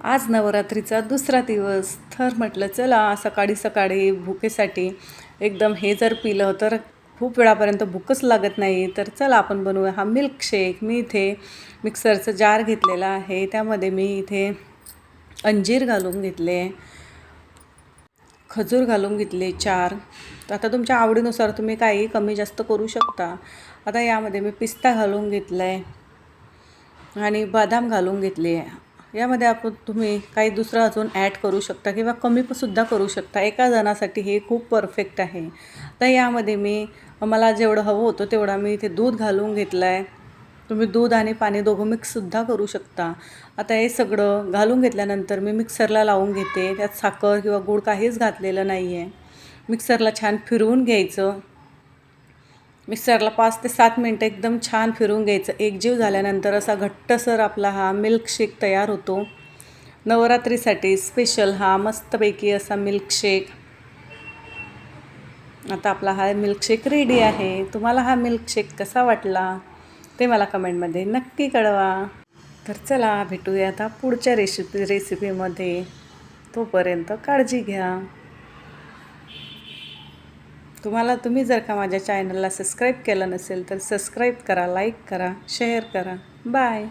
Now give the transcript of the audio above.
आज नवरात्रीचा दुसरा दिवस. तर म्हटलं चला सकाळी सकाळी भुकेसाठी एकदम हे जर पिलं तर खूप वेळापर्यंत भूकच लागत नाही. तर चला आपण बनवूया हा मिल्कशेक मी इथे मिक्सरचं जार घेतलेला आहे. त्यामध्ये मी इथे अंजीर घालून घेतले खजूर घालून घेतले चार. तर आता तुमच्या आवडीनुसार तुम्ही काही कमी जास्त करू शकता. आता यामध्ये मी पिस्ता घालून घेतला आहे आणि बदाम घालून घेतले. आहे यामध्ये आपण तुम्ही काही दुसरं अजून ॲड करू शकता किंवा कमी सुद्धा करू शकता. एका जणासाठी हे खूप परफेक्ट आहे. तर यामध्ये मी मला जेवढं हवं होतं तेवढा मी इथे दूध घालून घेतलं आहे तुम्ही दूध आणि पाणी दोघं मिक्ससुद्धा करू शकता. आता हे सगळं घालून घेतल्यानंतर मी मिक्सरला लावून घेते. त्यात साखर किंवा गूळ काहीच घातलेलं नाही आहे मिक्सरला छान फिरवून घ्यायचं. मिक्सरला पाच ते सात मिनटं एकदम छान फिरून घ्यायचं. एकजीव झाल्यानंतर असा घट्टसर आपला हा मिल्कशेक तयार होतो. नवरात्रीसाठी स्पेशल हा मस्तपैकी असा मिल्कशेक आता आपला हा मिल्कशेक रेडी आहे. तुम्हाला हा मिल्कशेक कसा वाटला? ते मला कमेंटमध्ये नक्की कळवा. तर चला भेटूया आता पुढच्या रेसिपी रेसिपीमध्ये तोपर्यंत काळजी घ्या. तुम्हाला तुम्ही जर का माझ्या चॅनलला सबस्क्राईब केलं नसेल तर सबस्क्राईब करा लाईक करा शेअर करा. बाय